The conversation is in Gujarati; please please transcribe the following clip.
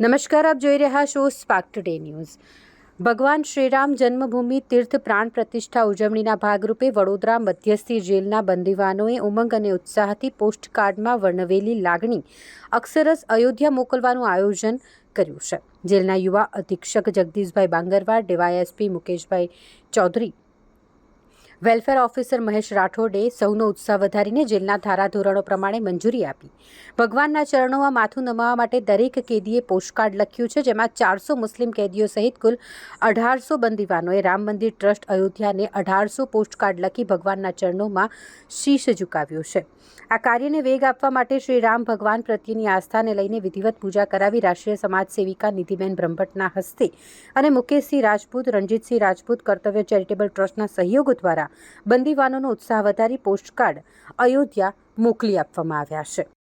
નમસ્કાર, આપ જોઈ રહ્યા છો સ્પાર્ક ટુડે ન્યૂઝ ભગવાન શ્રીરામ જન્મભૂમિ તીર્થ પ્રાણ પ્રતિષ્ઠા ઉજવણીના ભાગરૂપે વડોદરા મધ્યસ્થી જેલના બંદીવાનોએ ઉમંગ અને ઉત્સાહથી પોસ્ટકાર્ડમાં વર્ણવેલી લાગણી અક્ષરસ અયોધ્યા મોકલવાનું આયોજન કર્યું છે. જેલના યુવા અધિક્ષક Jagdishbhai Bangarwar DYSP Mukeshbhai Chaudhary welfare officer Mahesh રાઠોડે સૌનો ઉત્સાહ વધારીને જેલના ધારાધોરણો પ્રમાણે મંજૂરી આપી. ભગવાનના ચરણોમાં માથું નમાવા માટે દરેક કેદીએ પોસ્ટકાર્ડ લખ્યું છે, જેમાં ચારસો મુસ્લિમ કેદીઓ સહિત કુલ અઢારસો બંદીવાનોએ રામ મંદિર ટ્રસ્ટ અયોધ્યાને અઢારસો પોસ્ટકાર્ડ લખી ભગવાનના ચરણોમાં શીશ ઝુકાવ્યું છે. આ કાર્યને વેગ આપવા માટે શ્રી રામ ભગવાન પ્રત્યેની આસ્થાને લઈને વિધિવત પૂજા કરાવી રાષ્ટ્રીય સમાજ સેવિકા નિધિબેન બ્રહ્મભટ્ટના હસ્તે અને મુકેશસિંહ રાજપૂત, રણજીતસિંહ રાજપૂત કર્તવ્ય ચેરિટેબલ ટ્રસ્ટના સહયોગ દ્વારા બંદીવાનોનો ઉત્સાહ વધારી પોસ્ટકાર્ડ અયોધ્યા મોકલી આપવામાં આવ્યા છે.